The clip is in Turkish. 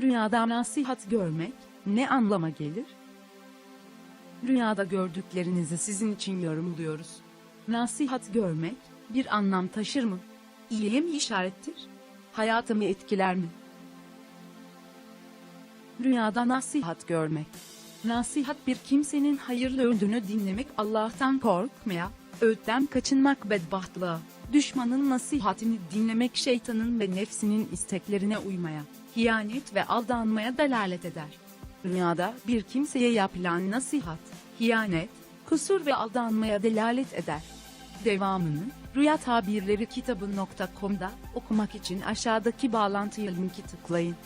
Rüyada nasihat görmek ne anlama gelir? Rüyada gördüklerinizi sizin için yorumluyoruz. Nasihat görmek bir anlam taşır mı? İyiye mi işarettir? Hayatımı etkiler mi? Rüyada nasihat görmek. Nasihat bir kimsenin hayırlı öldüğünü dinlemek Allah'tan korkmaya, öğütten kaçınmak bedbahtlığa, düşmanın nasihatini dinlemek şeytanın ve nefsinin isteklerine uymaya, hiyanet ve aldanmaya delalet eder. Rüyada bir kimseye yapılan nasihat, hiyanet, kusur ve aldanmaya delalet eder. Devamını Rüya Tabirleri kitabı.com'da okumak için aşağıdaki bağlantıya linki tıklayın.